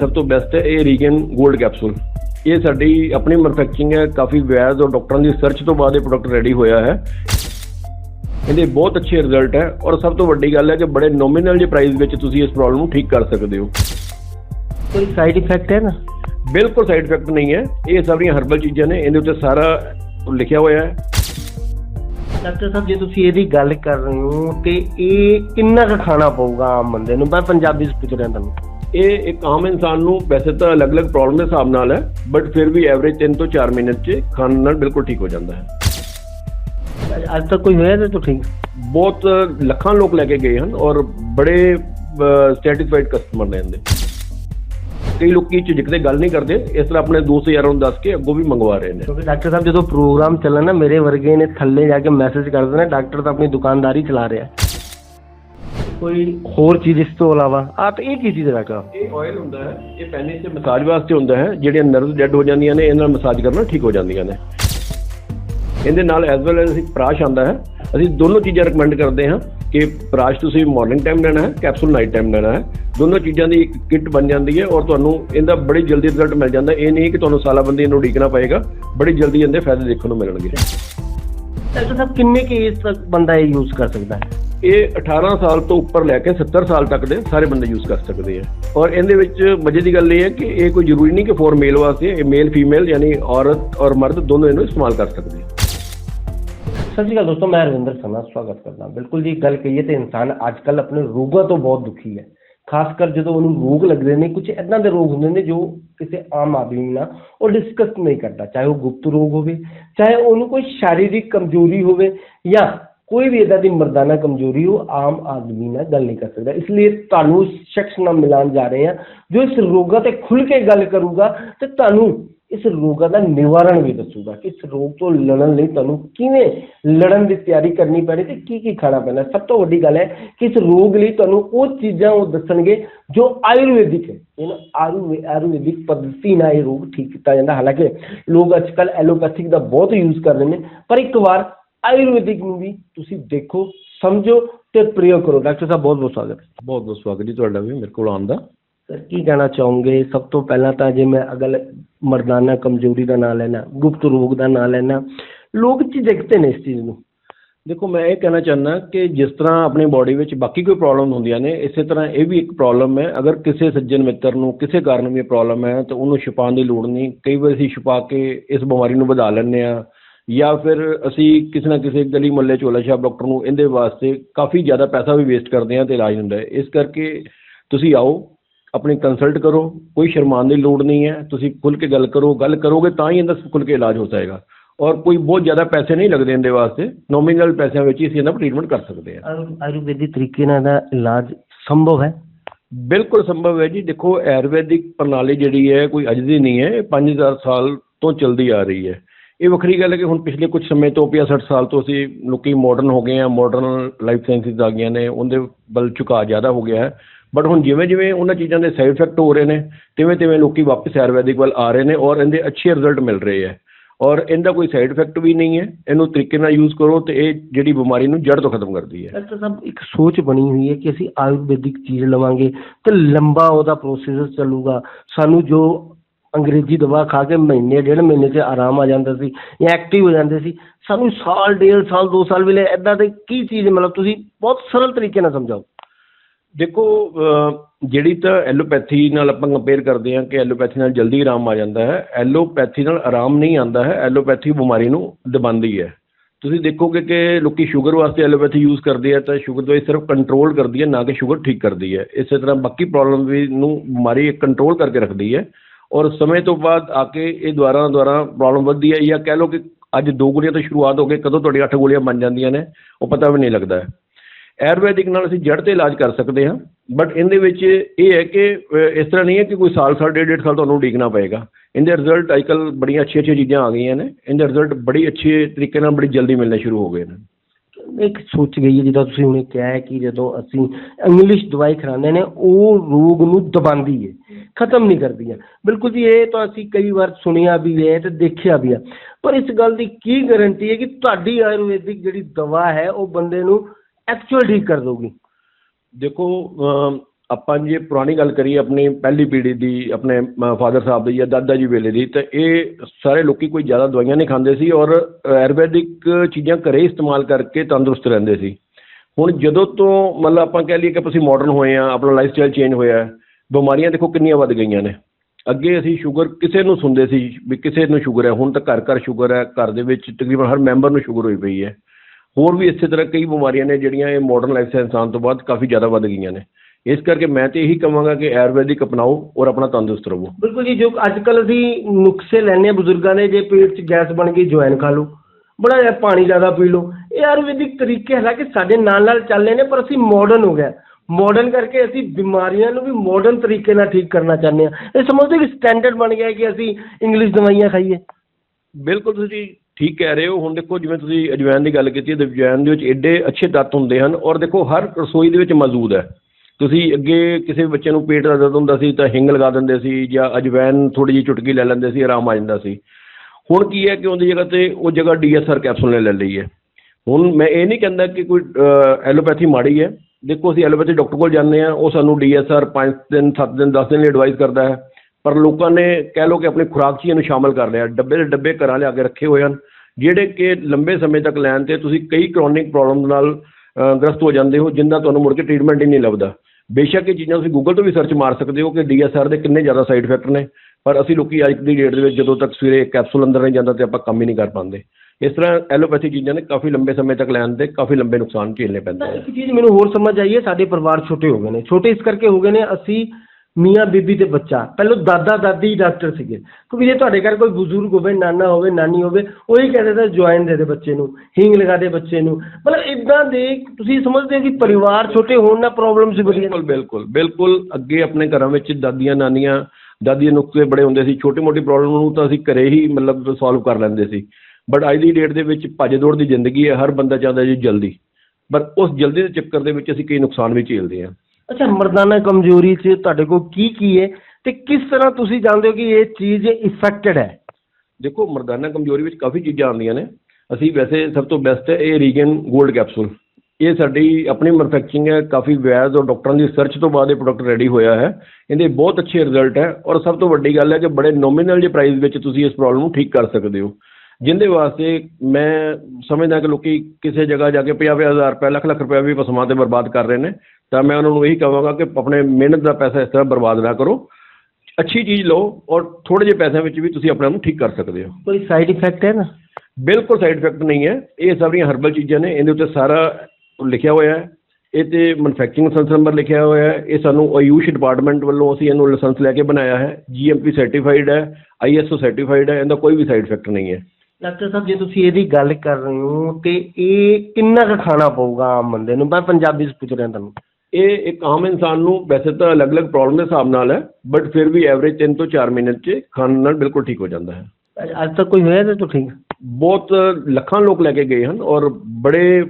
ਸਭ ਤੋਂ ਬੈਸਟ ਹੈ ਇਹ ਰੀਗਨ 골ਡ ਕੈਪਸੂਲ ਇਹ ਸਾਡੀ ਆਪਣੀ ਮੈਨੂਫੈਕਚਰਿੰਗ ਹੈ ਕਾਫੀ ਵੈਦ ਔਰ ਡਾਕਟਰਾਂ ਦੀ ਰਿਸਰਚ ਤੋਂ ਬਾਅਦ ਇਹ ਪ੍ਰੋਡਕਟ ਰੈਡੀ ਹੋਇਆ ਹੈ। ਇਹਦੇ ਬਹੁਤ ਅੱਛੇ ਰਿਜ਼ਲਟ ਹੈ ਔਰ ਸਭ ਤੋਂ ਵੱਡੀ ਗੱਲ ਹੈ ਕਿ ਬੜੇ ਨੋਮੀਨਲ ਜਿਹੇ ਪ੍ਰਾਈਸ ਵਿੱਚ ਤੁਸੀਂ ਇਸ ਪ੍ਰੋਬਲਮ ਨੂੰ ਠੀਕ ਕਰ ਸਕਦੇ ਹੋ। ਕੋਈ ਸਾਈਡ ਇਫੈਕਟ ਹੈ ਨਾ? ਬਿਲਕੁਲ ਸਾਈਡ ਇਫੈਕਟ ਨਹੀਂ ਹੈ। ਇਹ ਸਾਰੀਆਂ ਹਰਬਲ ਚੀਜ਼ਾਂ ਨੇ ਇਹਦੇ ਉੱਤੇ ਸਾਰਾ ਲਿਖਿਆ ਹੋਇਆ ਹੈ। ਡਾਕਟਰ ਸਾਹਿਬ ਜੇ ਤੁਸੀਂ ਇਹਦੀ ਗੱਲ ਕਰ ਰਹੇ ਹੋ ਤੇ ਇਹ ਕਿੰਨਾ ਕੁ ਖਾਣਾ ਪਊਗਾ ਆਮ ਬੰਦੇ ਨੂੰ? ਮੈਂ ਪੰਜਾਬੀ ਚ ਪੁੱਛ ਰਿਹਾ ਤੁਹਾਨੂੰ। ਇਹ ਇੱਕ ਆਮ ਇਨਸਾਨ ਨੂੰ ਵੈਸੇ ਤਾਂ ਅਲੱਗ-ਅਲੱਗ ਪ੍ਰੋਬਲਮ ਦੇ ਹਿਸਾਬ ਨਾਲ ਹੈ ਬਟ ਫਿਰ ਵੀ ਐਵਰੇਜ 3 ਤੋਂ 4 ਮਿੰਟ 'ਚ ਖਾਣ ਨਾਲ ਬਿਲਕੁਲ ਠੀਕ ਹੋ ਜਾਂਦਾ ਹੈ। ਅੱਜ ਤੱਕ ਕੋਈ ਹੋਇਆ ਤੇ ਤਾਂ ਠੀਕ ਬਹੁਤ ਲੱਖਾਂ ਲੋਕ ਲੈ ਕੇ ਗਏ ਹਨ ਔਰ ਬੜੇ ਸੈਟੀਸਫਾਈਡ ਕਸਟਮਰ ਨੇ ਇਹਦੇ। ਕਈ ਲੋਕੀ ਝਿਜਕਦੇ ਗੱਲ ਨਹੀਂ ਕਰਦੇ ਇਸ ਤਰ੍ਹਾਂ ਆਪਣੇ ਦੋਸਤ ਯਾਰਾਂ ਨੂੰ ਦੱਸ ਕੇ ਅੱਗੋਂ ਵੀ ਮੰਗਵਾ ਰਹੇ ਨੇ। ਕਿਉਂਕਿ ਡਾਕਟਰ ਸਾਹਿਬ ਜਦੋਂ ਪ੍ਰੋਗਰਾਮ ਚੱਲਣ ਨਾ ਮੇਰੇ ਵਰਗੇ ਨੇ ਥੱਲੇ ਜਾ ਕੇ ਮੈਸੇਜ ਕਰਦੇ ਨੇ ਡਾਕਟਰ ਤਾਂ ਆਪਣੀ ਦੁਕਾਨਦਾਰੀ ਚਲਾ ਰਿਹਾ। ਕੋਈ ਹੋਰ ਚੀਜ਼ ਇਸ ਤੋਂ ਇਲਾਵਾ ਆਪ ਇਹ ਕੀ ਚੀਜ਼ ਸਾਹਿਬ? ਇਹ ਆਇਲ ਹੁੰਦਾ ਹੈ ਇਹ ਪੈਨਿਸ ਤੇ ਮਸਾਜ ਵਾਸਤੇ ਹੁੰਦਾ ਹੈ ਜਿਹੜੀਆਂ ਨਰਵਸ ਡੈਡ ਹੋ ਜਾਂਦੀਆਂ ਨੇ ਇਹਨਾਂ ਨਾਲ ਮਸਾਜ ਕਰਨਾ ਠੀਕ ਹੋ ਜਾਂਦੀਆਂ ਨੇ। ਇਹਦੇ ਨਾਲ ਐਸ ਵੈਲ ਐਸ ਪ੍ਰਾਸ਼ ਆਉਂਦਾ ਹੈ। ਅਸੀਂ ਦੋਨੋਂ ਚੀਜ਼ਾਂ ਰეკਮੈਂਡ ਕਰਦੇ ਹਾਂ ਕਿ ਪ੍ਰਾਸ਼ ਤੁਸੀਂ ਮਾਰਨਿੰਗ ਟਾਈਮ ਲੈਣਾ ਹੈ ਕੈਪਸੂਲ ਨਾਈਟ ਟਾਈਮ ਲੈਣਾ ਹੈ। ਦੋਨੋਂ ਚੀਜ਼ਾਂ ਦੀ ਇੱਕ ਕਿੱਟ ਬਣ ਜਾਂਦੀ ਹੈ ਔਰ ਤੁਹਾਨੂੰ ਇਹਦਾ ਬੜੀ ਜਲਦੀ ਰਿਜ਼ਲਟ ਮਿਲ ਜਾਂਦਾ ਇਹ ਨਹੀਂ ਕਿ ਤੁਹਾਨੂੰ ਸਾਲਾਬੰਦੀ ਇਹਨੂੰ ਉਡੀਕਣਾ ਪਏਗਾ ਬੜੀ ਜਲਦੀ ਇਹਦੇ ਫਾਇਦੇ ਦੇਖਣ ਨੂੰ ਮਿਲਣਗੇ। ਡਾਕਟਰ ਸਾਹਿਬ ਕਿੰਨੇ ਕੇ ਏਜ ਤੱਕ ਬੰਦਾ ਇਹ ਯੂਜ਼ ਕਰ ਸਕਦਾ ਹੈ? ਇਹ 18 ਸਾਲ ਤੋਂ ਉੱਪਰ ਲੈ ਕੇ 70 ਸਾਲ ਤੱਕ ਦੇ ਸਾਰੇ ਬੰਦੇ ਯੂਜ਼ ਕਰ ਸਕਦੇ ਆ। ਔਰ ਇਹਦੇ ਵਿੱਚ ਮਜ਼ੇ ਦੀ ਗੱਲ ਇਹ ਹੈ ਕਿ ਇਹ ਕੋਈ ਜ਼ਰੂਰੀ ਨਹੀਂ ਕਿ ਫੋਰ ਮੇਲ ਵਾਸਤੇ ਇਹ ਮੇਲ ਫੀਮੇਲ ਯਾਨੀ ਔਰਤ ਔਰ ਮਰਦ ਦੋਨੋਂ ਇਹਨੂੰ ਇਸਤੇਮਾਲ ਕਰ ਸਕਦੇ ਆ। ਸਤਿ ਸ਼੍ਰੀ ਅਕਾਲ ਦੋਸਤੋ, ਮੈਂ ਰਵਿੰਦਰ ਖੰਨਾ ਸਵਾਗਤ ਕਰਦਾ ਬਿਲਕੁਲ ਜੀ, ਗੱਲ ਕਹੀਏ ਤੇ ਇਨਸਾਨ ਅੱਜ ਕੱਲ ਆਪਣੇ ਰੋਗਾਂ ਤੋਂ ਬਹੁਤ ਦੁਖੀ ਹੈ। ਖਾਸ ਕਰ ਜਦੋਂ ਉਹਨੂੰ ਰੋਗ ਲੱਗਦੇ ਨੇ ਕੁਝ ਇਦਾਂ ਦੇ ਰੋਗ ਹੁੰਦੇ ਨੇ ਜੋ ਕਿਸੇ ਆਮ ਆਦਮੀ ਨਾਲ ਉਹ ਡਿਸਕਸ ਨਹੀਂ ਕਰਦਾ। ਚਾਹੇ ਉਹ ਗੁਪਤ ਰੋਗ ਹੋਵੇ, ਚਾਹੇ ਉਹਨੂੰ ਕੋਈ ਸ਼ਾਰੀਰਿਕ ਕਮਜ਼ੋਰੀ ਹੋਵੇ ਜਾਂ ਕੋਈ ਵੀ ਇਦਾਂ ਦੀ ਮਰਦਾਨਾ ਕਮਜ਼ੋਰੀ, ਉਹ ਆਮ ਆਦਮੀ ਨਾਲ ਗੱਲ ਨਹੀਂ ਕਰ ਸਕਦਾ। ਇਸ ਲਈ ਤੁਹਾਨੂੰ ਸ਼ਖਸ ਨਾਲ ਮਿਲਾਨ ਜਾ ਰਹੇ ਹਾਂ, ਜੋ ਇਸ ਰੋਗਾਂ ਤੇ ਖੁੱਲ ਕੇ ਗੱਲ ਕਰੂਗਾ ਤੇ ਤੁਹਾਨੂੰ ਇਸ ਰੋਗਾਂ ਦਾ ਨਿਵਾਰਨ ਵੀ ਦੱਸੂਗਾ ਕਿ ਇਸ ਰੋਗ ਤੋਂ ਲੜਨ ਲਈ ਤੁਹਾਨੂੰ ਕਿਵੇਂ ਲੜਨ ਦੀ ਤਿਆਰੀ ਕਰਨੀ ਪੈਣੀ ਤੇ ਕੀ ਕੀ ਖਾਣਾ ਪੈਣਾ। ਸਭ ਤੋਂ ਵੱਡੀ ਗੱਲ ਹੈ ਕਿ ਇਸ ਰੋਗ ਲਈ ਤੁਹਾਨੂੰ ਉਹ ਚੀਜ਼ਾਂ ਉਹ ਦੱਸਣਗੇ ਜੋ ਆਯੁਰਵੈਦਿਕ ਹੈ। ਇਹਨਾਂ ਆਯੁਰਵੈਦਿਕ ਪद्धਤੀ ਨਾਲ ਇਹ ਰੋਗ ਠੀਕ ਕੀਤਾ ਜਾਂਦਾ। ਹਾਲਾਂਕਿ ਲੋਕ ਅੱਜ ਕੱਲ੍ਹ ਐਲੋਪੈਥਿਕ ਦਾ ਬਹੁਤ ਯੂਜ਼ ਕਰ ਰਹੇ ਨੇ, ਪਰ ਇੱਕ ਵਾਰ ਆਯੁਰਵੈਦਿਕ ਨੂੰ ਵੀ ਤੁਸੀਂ ਦੇਖੋ ਸਮਝੋ ਤੇ ਪ੍ਰਯੋਗ ਕਰੋ। ਡਾਕਟਰ ਸਾਹਿਬ ਬਹੁਤ ਬਹੁਤ ਸਵਾਗਤ ਹੈ। ਬਹੁਤ ਬਹੁਤ ਸਵਾਗਤ ਜੀ ਤੁਹਾਡਾ ਵੀ ਮੇਰੇ ਕੋਲ ਆਉਣ ਦਾ। ਸਰ ਕੀ ਕਹਿਣਾ ਚਾਹੋਗੇ? ਸਭ ਤੋਂ ਪਹਿਲਾਂ ਤਾਂ ਜੇ ਮੈਂ ਅਗਲ ਮਰਦਾਨਾ ਕਮਜ਼ੋਰੀ ਦਾ ਨਾਂ ਲੈਣਾ ਗੁਪਤ ਰੋਗ ਦਾ ਨਾਂ ਲੈਣਾ ਲੋਕ ਝਿਜਕਦੇ ਨੇ ਇਸ ਚੀਜ਼ ਨੂੰ? ਦੇਖੋ ਮੈਂ ਇਹ ਕਹਿਣਾ ਚਾਹੁੰਦਾ ਕਿ ਜਿਸ ਤਰ੍ਹਾਂ ਆਪਣੀ ਬਾਡੀ ਵਿੱਚ ਬਾਕੀ ਕੋਈ ਪ੍ਰੋਬਲਮ ਹੁੰਦੀਆਂ ਨੇ ਇਸੇ ਤਰ੍ਹਾਂ ਇਹ ਵੀ ਇੱਕ ਪ੍ਰੋਬਲਮ ਹੈ। ਅਗਰ ਕਿਸੇ ਸੱਜਣ ਮਿੱਤਰ ਨੂੰ ਕਿਸੇ ਕਾਰਨ ਵੀ ਇਹ ਪ੍ਰੋਬਲਮ ਹੈ ਤਾਂ ਉਹਨੂੰ ਛੁਪਾਉਣ ਦੀ ਲੋੜ ਨਹੀਂ। ਕਈ ਵਾਰ ਅਸੀਂ ਛੁਪਾ ਕੇ ਇਸ ਬਿਮਾਰੀ ਨੂੰ ਵਧਾ ਲੈਂਦੇ ਆ ਜਾਂ ਫਿਰ ਅਸੀਂ ਕਿਸੇ ਨਾ ਕਿਸੇ ਗਲੀ ਮੁਹੱਲੇ ਚੋਲਾ ਸ਼ਾਪ ਡਾਕਟਰ ਨੂੰ ਇਹਦੇ ਵਾਸਤੇ ਕਾਫੀ ਜ਼ਿਆਦਾ ਪੈਸਾ ਵੀ ਵੇਸਟ ਕਰਦੇ ਆ ਤੇ ਇਲਾਜ ਹੁੰਦਾ ਹੈ। ਇਸ ਕਰਕੇ ਤੁਸੀਂ ਆਓ ਆਪਣੀ ਕੰਸਲਟ ਕਰੋ ਕੋਈ ਸ਼ਰਮਾਉਣ ਦੀ ਲੋੜ ਨਹੀਂ ਹੈ। ਤੁਸੀਂ ਖੁੱਲ ਕੇ ਗੱਲ ਕਰੋ ਗੱਲ ਕਰੋਗੇ ਤਾਂ ਹੀ ਇਹਦਾ ਖੁੱਲ ਕੇ ਇਲਾਜ ਹੋ ਜਾਏਗਾ ਔਰ ਕੋਈ ਬਹੁਤ ਜ਼ਿਆਦਾ ਪੈਸੇ ਨਹੀਂ ਲੱਗਦੇ ਇਹਦੇ ਵਾਸਤੇ ਨੋਮੀਨਲ ਪੈਸਿਆਂ ਵਿੱਚ ਹੀ ਅਸੀਂ ਇਹਦਾ ਟ੍ਰੀਟਮੈਂਟ ਕਰ ਸਕਦੇ ਹਾਂ। ਆਯੁਰ- ਆਯੁਰਵੈਦਿਕ ਤਰੀਕੇ ਨਾਲ ਦਾ ਇਲਾਜ ਸੰਭਵ ਹੈ? ਬਿਲਕੁਲ ਸੰਭਵ ਹੈ ਜੀ। ਦੇਖੋ ਆਯੁਰਵੈਦਿਕ ਪ੍ਰਣਾਲੀ ਜਿਹੜੀ ਹੈ ਕੋਈ ਅੱਜ ਦੀ ਨਹੀਂ ਹੈ। ਇਹ 5000 ਸਾਲ ਤੋਂ ਚੱਲਦੀ ਆ ਰਹੀ ਹੈ। ਇਹ ਵੱਖਰੀ ਗੱਲ ਹੈ ਕਿ ਹੁਣ ਪਿਛਲੇ ਕੁਝ ਸਮੇਂ ਤੋਂ 65 ਸਾਲ ਤੋਂ ਅਸੀਂ ਲੋਕ ਮਾਡਰਨ ਹੋ ਗਏ ਆ ਮਾਡਰਨ ਲਾਈਫ ਸਾਇੰਸਿਸ ਆ ਗਈਆਂ ਨੇ, ਉਹਦੇ ਵੱਲ ਝੁਕਾਅ ਜ਼ਿਆਦਾ ਹੋ ਗਿਆ ਹੈ। ਬਟ ਹੁਣ ਜਿਵੇਂ ਜਿਵੇਂ ਉਹਨਾਂ ਚੀਜ਼ਾਂ ਦੇ ਸਾਈਡ ਇਫੈਕਟ ਹੋ ਰਹੇ ਨੇ ਤਿਵੇਂ ਤਿਵੇਂ ਲੋਕ ਵਾਪਸ ਆਯੁਰਵੈਦਿਕ ਵੱਲ ਆ ਰਹੇ ਨੇ ਔਰ ਇਹਦੇ ਅੱਛੇ ਰਿਜ਼ਲਟ ਮਿਲ ਰਹੇ ਹੈ। ਔਰ ਇਹਦਾ ਕੋਈ ਸਾਈਡ ਇਫੈਕਟ ਵੀ ਨਹੀਂ ਹੈ, ਇਹਨੂੰ ਤਰੀਕੇ ਨਾਲ ਯੂਜ਼ ਕਰੋ ਤੇ ਇਹ ਜਿਹੜੀ ਬਿਮਾਰੀ ਨੂੰ ਜੜ ਤੋਂ ਖਤਮ ਕਰਦੀ ਹੈ। ਡਾਕਟਰ ਸਾਹਿਬ ਇੱਕ ਸੋਚ ਬਣੀ ਹੋਈ ਹੈ ਕਿ ਅਸੀਂ ਆਯੁਰਵੈਦਿਕ ਚੀਜ਼ ਲਵਾਂਗੇ ਤੇ ਲੰਬਾ ਉਹਦਾ ਪ੍ਰੋਸੈਸ ਚੱਲੂਗਾ। ਸਾਨੂੰ ਜੋ ਅੰਗਰੇਜ਼ੀ ਦਵਾ ਖਾ ਕੇ ਮਹੀਨੇ, ਡੇਢ ਮਹੀਨੇ 'ਚ ਆਰਾਮ ਆ ਜਾਂਦਾ ਸੀ ਜਾਂ ਐਕਟਿਵ ਹੋ ਜਾਂਦੇ ਸੀ। ਸਾਨੂੰ ਸਾਲ, ਡੇਢ ਸਾਲ, ਦੋ ਸਾਲ ਵੀ ਲੈ ਐਦਾਂ ਦੇ ਕੀ ਚੀਜ਼ ਮਤਲਬ ਤੁਸੀਂ ਬਹੁਤ ਸਰਲ ਤਰੀਕੇ ਨਾਲ ਸਮਝਾਓ। ਦੇਖੋ ਜਿਹੜੀ ਤਾਂ ਐਲੋਪੈਥੀ ਨਾਲ ਆਪਾਂ ਕੰਪੇਅਰ ਕਰਦੇ ਹਾਂ ਕਿ ਐਲੋਪੈਥੀ ਨਾਲ ਜਲਦੀ ਆਰਾਮ ਆ ਜਾਂਦਾ ਹੈ, ਐਲੋਪੈਥੀ ਨਾਲ ਆਰਾਮ ਨਹੀਂ ਆਉਂਦਾ ਹੈ, ਐਲੋਪੈਥੀ ਬਿਮਾਰੀ ਨੂੰ ਦਬਾਉਂਦੀ ਹੈ। ਤੁਸੀਂ ਦੇਖੋਗੇ ਕਿ ਲੋਕੀ ਸ਼ੂਗਰ ਵਾਸਤੇ ਐਲੋਪੈਥੀ ਯੂਜ਼ ਕਰਦੇ ਆ ਤਾਂ ਸ਼ੂਗਰ ਦਵਾਈ ਸਿਰਫ ਕੰਟਰੋਲ ਕਰਦੀ ਹੈ, ਨਾ ਕਿ ਸ਼ੂਗਰ ਠੀਕ ਕਰਦੀ ਹੈ। ਇਸੇ ਤਰ੍ਹਾਂ ਬਾਕੀ ਪ੍ਰੋਬਲਮ ਵੀ ਨੂੰ ਬਿਮਾਰੀ ਕੰਟਰੋਲ ਕਰਕੇ ਰੱਖਦੀ ਹੈ। ਔਰ ਸਮੇਂ ਤੋਂ ਬਾਅਦ ਆ ਕੇ ਇਹ ਦੁਬਾਰਾ ਦੁਬਾਰਾ ਪ੍ਰੋਬਲਮ ਵੱਧਦੀ ਹੈ ਜਾਂ ਕਹਿ ਲਓ ਕਿ ਅੱਜ ਦੋ ਗੋਲੀਆਂ ਤੋਂ ਸ਼ੁਰੂਆਤ ਹੋ ਕੇ ਕਦੋਂ ਤੁਹਾਡੀ ਅੱਠ ਗੋਲੀਆਂ ਬਣ ਜਾਂਦੀਆਂ ਨੇ, ਉਹ ਪਤਾ ਵੀ ਨਹੀਂ ਲੱਗਦਾ ਆਯੁਰਵੈਦਿਕ ਨਾਲ ਅਸੀਂ ਜੜ੍ਹ ਤੇ ਇਲਾਜ ਕਰ ਸਕਦੇ ਹਾਂ ਬਟ ਇਹਦੇ ਵਿੱਚ ਇਹ ਹੈ ਕਿ ਇਸ ਤਰ੍ਹਾਂ ਨਹੀਂ ਹੈ ਕਿ ਕੋਈ ਸਾਲ ਸਾਲ ਡੇਢ ਡੇਢ ਸਾਲ ਤੁਹਾਨੂੰ ਉਡੀਕਣਾ ਪਏਗਾ। ਇਹਦੇ ਰਿਜ਼ਲਟ ਅੱਜ ਕੱਲ੍ਹ ਬੜੀਆਂ ਅੱਛੀਆਂ ਅੱਛੀਆਂ ਚੀਜ਼ਾਂ ਆ ਗਈਆਂ ਨੇ। ਇਹਦੇ ਰਿਜ਼ਲਟ ਬੜੀ ਅੱਛੇ ਤਰੀਕੇ ਨਾਲ ਬੜੀ ਜਲਦੀ ਮਿਲਣੇ ਸ਼ੁਰੂ ਹੋ ਗਏ ਨੇ। ਇੱਕ ਸੋਚ ਗਈ ਹੈ, ਜਿੱਦਾਂ ਤੁਸੀਂ ਹੁਣੇ ਕਿਹਾ ਹੈ ਕਿ ਜਦੋਂ ਅਸੀਂ ਇੰਗਲਿਸ਼ ਦਵਾਈ ਖਰਾਉਂਦੇ ਨੇ, ਉਹ ਰੋਗ ਨੂੰ ਦਬਾਉਂਦੀ ਹੈ, ਖਤਮ ਨਹੀਂ ਕਰਦੀ ਹੈ। ਬਿਲਕੁਲ ਜੀ, ਇਹ ਤਾਂ ਅਸੀਂ ਕਈ ਵਾਰ ਸੁਣਿਆ ਵੀ ਹੈ ਅਤੇ ਦੇਖਿਆ ਵੀ ਹੈ। ਪਰ ਇਸ ਗੱਲ ਦੀ ਕੀ ਗਰੰਟੀ ਹੈ ਕਿ ਤੁਹਾਡੀ ਆਯੁਰਵੈਦਿਕ ਜਿਹੜੀ ਦਵਾ ਹੈ, ਉਹ ਬੰਦੇ ਨੂੰ ਐਕਚੁਅਲ ਠੀਕ ਕਰ ਦਊਗੀ? ਦੇਖੋ ਆਪਾਂ ਜੇ ਪੁਰਾਣੀ ਗੱਲ ਕਰੀਏ ਆਪਣੀ ਪਹਿਲੀ ਪੀੜ੍ਹੀ ਦੀ, ਆਪਣੇ ਫਾਦਰ ਸਾਹਿਬ ਦੀ ਜਾਂ ਦਾਦਾ ਜੀ ਵੇਲੇ ਦੀ, ਤਾਂ ਇਹ ਸਾਰੇ ਲੋਕ ਕੋਈ ਜ਼ਿਆਦਾ ਦਵਾਈਆਂ ਨਹੀਂ ਖਾਂਦੇ ਸੀ ਔਰ ਆਯੁਰਵੈਦਿਕ ਚੀਜ਼ਾਂ ਘਰੇ ਇਸਤੇਮਾਲ ਕਰਕੇ ਤੰਦਰੁਸਤ ਰਹਿੰਦੇ ਸੀ। ਹੁਣ ਜਦੋਂ ਤੋਂ ਮਤਲਬ ਆਪਾਂ ਕਹਿ ਲਈਏ ਕਿ ਅਸੀਂ ਮਾਡਰਨ ਹੋਏ ਹਾਂ, ਆਪਣਾ ਲਾਈਫ ਸਟਾਈਲ ਚੇਂਜ ਹੋਇਆ ਬਿਮਾਰੀਆਂ ਦੇਖੋ ਕਿੰਨੀਆਂ ਵੱਧ ਗਈਆਂ ਨੇ। ਅੱਗੇ ਅਸੀਂ ਸ਼ੂਗਰ ਕਿਸੇ ਨੂੰ ਸੁਣਦੇ ਸੀ ਵੀ ਕਿਸੇ ਨੂੰ ਸ਼ੂਗਰ ਹੈ, ਹੁਣ ਤਾਂ ਘਰ ਘਰ ਸ਼ੂਗਰ ਹੈ, ਘਰ ਦੇ ਵਿੱਚ ਤਕਰੀਬਨ ਹਰ ਮੈਂਬਰ ਨੂੰ ਸ਼ੂਗਰ ਹੋਈ ਪਈ ਹੈ। ਹੋਰ ਵੀ ਇਸੇ ਤਰ੍ਹਾਂ ਕਈ ਬਿਮਾਰੀਆਂ ਨੇ ਜਿਹੜੀਆਂ ਇਹ ਮਾਡਰਨ ਲਾਈਫ ਸਟਾਈਲ ਆਉਣ ਤੋਂ ਬਾਅਦ ਕਾਫੀ ਜ਼ਿਆਦਾ ਵੱਧ ਗਈਆਂ ਨੇ। ਇਸ ਕਰਕੇ ਮੈਂ ਤੇ ਇਹੀ ਕਹਾਂਗਾ ਕਿ ਆਯੁਰਵੈਦਿਕ ਅਪਣਾਓ ਔਰ ਆਪਣਾ ਤੰਦਰੁਸਤ ਰਹੋ। ਬਿਲਕੁਲ ਜੀ ਜੋ ਅੱਜ ਕੱਲ ਅਸੀਂ ਨੁਕਸੇ ਲੈਣੇ ਬਜ਼ੁਰਗਾਂ ਦੇ ਜੇ ਪੇਟ 'ਚ ਗੈਸ ਬਣ ਗਈ ਜਵੈਨ ਖਾ ਲਓ। ਬੜਾ ਜਿਹਾ ਪਾਣੀ ਜ਼ਿਆਦਾ ਪੀ ਲਓ। ਇਹ ਆਯੁਰਵੈਦਿਕ ਤਰੀਕੇ ਹਾਲਾਂਕਿ ਸਾਡੇ ਨਾਲ ਨਾਲ ਚੱਲ ਰਹੇ ਨੇ ਪਰ ਅਸੀਂ ਮਾਡਰਨ ਹੋ ਗਏ ਮਾਡਰਨ ਕਰਕੇ ਅਸੀਂ ਬਿਮਾਰੀਆਂ ਨੂੰ ਵੀ ਮਾਡਰਨ ਤਰੀਕੇ ਨਾਲ ਠੀਕ ਕਰਨਾ ਚਾਹੁੰਦੇ ਆ ਇਹ ਸਮਝਦੇ ਕਿ ਸਟੈਂਡਰਡ ਬਣ ਗਿਆ ਕਿ ਅਸੀਂ ਇੰਗਲਿਸ਼ ਦਵਾਈਆਂ ਖਾਈਏ। ਬਿਲਕੁਲ ਤੁਸੀਂ ਠੀਕ ਕਹਿ ਰਹੇ ਹੋ। ਹੁਣ ਦੇਖੋ ਜਿਵੇਂ ਤੁਸੀਂ ਅਜਵਾਇਨ ਦੀ ਗੱਲ ਕੀਤੀ ਹੈ ਤੇ ਅਜਵਾਇਨ ਦੇ ਵਿੱਚ ਐਡੇ ਅੱਛੇ ਤੱਤ ਹੁੰਦੇ ਹਨ ਔਰ ਦੇਖੋ ਹਰ ਰਸੋਈ ਦੇ ਵਿੱਚ ਮੌਜੂਦ ਹੈ। ਤੁਸੀਂ ਅੱਗੇ ਕਿਸੇ ਬੱਚੇ ਨੂੰ ਪੇਟ ਦਾ ਦਰਦ ਹੁੰਦਾ ਸੀ ਤਾਂ ਹਿੰਗ ਲਗਾ ਦਿੰਦੇ ਸੀ ਜਾਂ ਅਜਵਾਇਨ ਥੋੜ੍ਹੀ ਜਿਹੀ ਚੁਟਕੀ ਲੈ ਲੈਂਦੇ ਸੀ, ਆਰਾਮ ਆ ਜਾਂਦਾ ਸੀ। ਹੁਣ ਕੀ ਹੈ ਕਿ ਉਹਦੀ ਜਗ੍ਹਾ ਤੇ ਉਹ ਜਗ੍ਹਾ ਡੀ ਐੱਸ ਆਰ ਕੈਪਸੂਲ ਨੇ ਲੈ ਲਈ ਹੈ। ਹੁਣ ਮੈਂ ਇਹ ਨਹੀਂ ਕਹਿੰਦਾ ਕਿ ਕੋਈ ਐਲੋਪੈਥੀ ਮਾੜੀ ਹੈ। ਦੇਖੋ, ਅਸੀਂ ਐਲੋਪੈਥੀ ਡਾਕਟਰ ਕੋਲ ਜਾਂਦੇ ਹਾਂ, ਉਹ ਸਾਨੂੰ ਡੀ ਐੱਸ ਆਰ ਪੰਜ ਦਿਨ, ਸੱਤ ਦਿਨ, ਦਸ ਦਿਨ ਲਈ ਐਡਵਾਈਸ ਕਰਦਾ ਹੈ। ਪਰ ਲੋਕਾਂ ਨੇ ਕਹਿ ਲਓ ਕਿ ਆਪਣੀ ਖੁਰਾਕ 'ਚ ਹੀ ਇਹਨੂੰ ਸ਼ਾਮਲ ਕਰ ਲਿਆ। ਡੱਬੇ ਦੇ ਡੱਬੇ ਘਰਾਂ ਲਿਆ ਕੇ ਰੱਖੇ ਹੋਏ ਹਨ, ਜਿਹੜੇ ਕਿ ਲੰਬੇ ਸਮੇਂ ਤੱਕ ਲੈਣ ਤੇ ਤੁਸੀਂ ਕਈ ਕ੍ਰੋਨਿਕ ਪ੍ਰੋਬਲਮ ਨਾਲ ਗ੍ਰਸਤ ਹੋ ਜਾਂਦੇ ਹੋ ਜਿੰਦਾ ਤੁਹਾਨੂੰ ਮੁੜ ਕੇ ਟ੍ਰੀਟਮੈਂਟ ਹੀ ਨਹੀਂ ਲੱਭਦਾ। ਬੇਸ਼ੱਕ ਇਹ ਚੀਜ਼ਾਂ ਤੁਸੀਂ ਗੂਗਲ ਤੋਂ ਵੀ ਸਰਚ ਮਾਰ ਸਕਦੇ ਹੋ ਕਿ ਡੀਐਸਆਰ ਦੇ ਕਿੰਨੇ ਜ਼ਿਆਦਾ ਸਾਈਡ ਇਫੈਕਟ ਨੇ ਪਰ ਅਸੀਂ ਲੋਕੀ ਅੱਜ ਦੀ ਡੇਟ ਦੇ ਵਿੱਚ ਜਦੋਂ ਤੱਕ ਸਵੇਰੇ ਕੈਪਸੂਲ ਅੰਦਰ ਨਹੀਂ ਜਾਂਦਾ ਤੇ ਆਪਾਂ ਕੰਮ ਹੀ ਨਹੀਂ ਕਰ ਪਾਉਂਦੇ। ਇਸ ਤਰ੍ਹਾਂ ਐਲੋਪੈਥੀ ਚੀਜ਼ਾਂ ਨੇ ਕਾਫੀ ਲੰਬੇ ਸਮੇਂ ਤੱਕ ਲੈਣ ਤੇ ਕਾਫੀ ਲੰਬੇ ਨੁਕਸਾਨ ਝੇਲਣੇ ਪੈਂਦੇ ਇੱਕ ਚੀਜ਼ ਮੈਨੂੰ ਹੋਰ ਸਮਝ ਆਈ ਹੈ ਸਾਡੇ ਪਰਿਵਾਰ ਛੋਟੇ ਹੋ ਗਏ ਨੇ। ਛੋਟੇ ਇਸ ਕਰਕੇ ਹੋ ਗਏ ਨੇ ਅਸੀਂ ਮੀਆਂ ਬੀਬੀ ਤੇ ਬੱਚਾ। ਪਹਿਲਾਂ ਦਾਦਾ, ਦਾਦੀ, ਡਾਕਟਰ ਸੀਗੇ। ਕਿਉਂਕਿ ਜੇ ਤੁਹਾਡੇ ਘਰ ਕੋਈ ਬਜ਼ੁਰਗ ਹੋਵੇ, ਨਾਨਾ ਹੋਵੇ, ਨਾਨੀ ਹੋਵੇ, ਉਹੀ ਹੀ ਕਹਿੰਦੇ ਤਾਂ ਜੁਆਇਨ ਦੇ ਦੇ ਬੱਚੇ ਨੂੰ ਹਿੰਗ ਲਗਾ ਦੇ ਬੱਚੇ ਨੂੰ। ਮਤਲਬ ਇਦਾਂ ਦੇ, ਤੁਸੀਂ ਸਮਝਦੇ ਹੋ ਕਿ ਪਰਿਵਾਰ ਛੋਟੇ ਹੋਣ ਨਾਲ ਪ੍ਰੋਬਲਮਸ ਬੜੀਆਂ ਬਿਲਕੁਲ ਬਿਲਕੁਲ ਬਿਲਕੁਲ। ਅੱਗੇ ਆਪਣੇ ਘਰਾਂ ਵਿੱਚ ਦਾਦੀਆਂ, ਨਾਨੀਆਂ, ਦਾਦੀਆਂ ਨੁਕਤੇ ਬੜੇ ਹੁੰਦੇ ਸੀ। ਛੋਟੀ ਮੋਟੀ ਪ੍ਰੋਬਲਮ ਨੂੰ ਤਾਂ ਅਸੀਂ ਘਰੇ ਹੀ ਮਤਲਬ ਸੋਲਵ ਕਰ ਲੈਂਦੇ ਸੀ। ਬਟ ਅੱਜ ਦੀ ਡੇਟ ਦੇ ਵਿੱਚ ਭੱਜ ਦੌੜ ਦੀ ਜ਼ਿੰਦਗੀ ਹੈ, ਹਰ ਬੰਦਾ ਚਾਹੁੰਦਾ ਜੀ ਜਲਦੀ। ਪਰ ਉਸ ਜਲਦੀ ਦੇ ਚੱਕਰ ਦੇ ਵਿੱਚ ਅਸੀਂ ਕਈ ਨੁਕਸਾਨ ਵੀ ਝੇਲਦੇ ਹਾਂ। ਅੱਛਾ, ਮਰਦਾਨਾ ਕਮਜ਼ੋਰੀ 'ਚ ਤੁਹਾਡੇ ਕੋਲ ਕੀ ਕੀ ਹੈ ਅਤੇ ਕਿਸ ਤਰ੍ਹਾਂ ਤੁਸੀਂ ਜਾਣਦੇ ਹੋ ਕਿ ਇਹ ਚੀਜ਼ ਇਫੈਕਟਡ ਹੈ? ਦੇਖੋ, ਮਰਦਾਨਾ ਕਮਜ਼ੋਰੀ ਵਿੱਚ ਕਾਫੀ ਚੀਜ਼ਾਂ ਆਉਂਦੀਆਂ ਨੇ। ਅਸੀਂ ਵੈਸੇ ਸਭ ਤੋਂ ਬੈਸਟ ਹੈ ਇਹ ਰੀਗਨ 골ਡ ਕੈਪਸੂਲ ਇਹ ਸਾਡੀ ਆਪਣੀ ਮੈਨੂਫੈਕਚਰਿੰਗ ਹੈ, ਕਾਫੀ ਵੈਦ ਔਰ ਡਾਕਟਰਾਂ ਦੀ ਰਿਸਰਚ ਤੋਂ ਬਾਅਦ ਇਹ ਪ੍ਰੋਡਕਟ ਰੈਡੀ ਹੋਇਆ ਹੈ। ਇਹਦੇ ਬਹੁਤ ਅੱਛੇ ਰਿਜ਼ਲਟ ਹੈ ਔਰ ਸਭ ਤੋਂ ਵੱਡੀ ਗੱਲ ਹੈ ਕਿ ਬੜੇ ਨੋਮੀਨਲ ਜਿਹੇ ਪ੍ਰਾਈਸ ਵਿੱਚ ਤੁਸੀਂ ਇਸ ਪ੍ਰੋਬਲਮ ਨੂੰ ਠੀਕ ਕਰ ਸਕਦੇ ਹੋ। ਜਿਹਦੇ ਵਾਸਤੇ ਮੈਂ ਸਮਝਦਾ ਕਿ ਲੋਕੀ ਕਿਸੇ ਜਗ੍ਹਾ ਜਾ ਕੇ ਪੰਜਾਹ ਪੰਜਾਹ ਹਜ਼ਾਰ ਰੁਪਏ ਲੱਖ ਲੱਖ ਰੁਪਏ ਵੀ ਪਸਮਾਂ ਤੇ ਬਰਬਾਦ ਕਰ ਰਹੇ ਨੇ। ਤਾਂ ਮੈਂ ਉਹਨਾਂ ਨੂੰ ਇਹੀ ਕਹਾਂਗਾ ਕਿ ਆਪਣੇ ਮਿਹਨਤ ਦਾ ਪੈਸਾ ਇਸ ਤਰ੍ਹਾਂ ਬਰਬਾਦ ਨਾ ਕਰੋ। ਅੱਛੀ ਚੀਜ਼ ਲਓ ਔਰ ਥੋੜੇ ਜਿਹੇ ਪੈਸਿਆਂ ਵਿੱਚ ਵੀ ਤੁਸੀਂ ਆਪਣੇ ਆਪ ਨੂੰ ਠੀਕ ਕਰ ਸਕਦੇ ਹੋ। ਕੋਈ ਸਾਈਡ ਇਫੈਕਟ ਹੈ ਨਾ? ਬਿਲਕੁਲ ਸਾਈਡ ਇਫੈਕਟ ਨਹੀਂ ਹੈ। ਇਹ ਸਾਰੀਆਂ ਹਰਬਲ ਚੀਜ਼ਾਂ ਨੇ ਇਹਦੇ ਉੱਤੇ ਸਾਰਾ ਲਿਖਿਆ ਹੋਇਆ ਹੈ। ਇਹ ਤੇ ਮੈਨੂਫੈਕਚਰਿੰਗ ਲਾਇਸੈਂਸ ਨੰਬਰ ਲਿਖਿਆ ਹੋਇਆ ਹੈ। ਇਹ ਸਾਨੂੰ ਆਯੂਸ਼ ਡਿਪਾਰਟਮੈਂਟ ਵੱਲੋਂ ਅਸੀਂ ਇਹਨੂੰ ਲਾਇਸੈਂਸ ਲੈ ਕੇ ਬਣਾਇਆ ਹੈ। ਜੀਐਮਪੀ ਸਰਟੀਫਾਈਡ ਹੈ ਆਈਐਸਓ ਸਰਟੀਫਾਈਡ ਹੈ ਇਹਦਾ ਕੋਈ ਵੀ ਸਾਈਡ ਇਫੈਕਟ ਨਹੀਂ ਹੈ। ਡਾਕਟਰ ਸਾਹਿਬ ਜੇ ਤੁਸੀਂ ਇਹਦੀ ਗੱਲ ਕਰ ਰਹੇ ਹੋ ਤੇ ਇਹ ਕਿੰਨਾ ਕੁ ਖਾਣਾ ਪਊਗਾ ਆਮ ਬੰਦੇ ਨੂੰ? ਮੈਂ ਪੰਜਾਬੀ ਚ ਪੁੱਛ ਰਿਹਾ ਤੁਹਾਨੂੰ। ਇਹ ਇੱਕ ਆਮ ਇਨਸਾਨ ਨੂੰ ਵੈਸੇ ਤਾਂ ਅਲੱਗ-ਅਲੱਗ ਪ੍ਰੋਬਲਮ ਦੇ ਹਿਸਾਬ ਨਾਲ ਹੈ ਬਟ ਫਿਰ ਵੀ ਐਵਰੇਜ 3 ਤੋਂ 4 ਮਿੰਟ 'ਚ ਖਾਣ ਨਾਲ ਬਿਲਕੁਲ ਠੀਕ ਹੋ ਜਾਂਦਾ ਹੈ। ਅੱਜ- ਤੱਕ ਕੋਈ ਹੋਇਆ ਤਾਂ ਠੀਕ? ਬਹੁਤ ਲੱਖਾਂ ਲੋਕ ਲੈ ਕੇ ਗਏ ਹਨ ਔਰ ਬੜੇ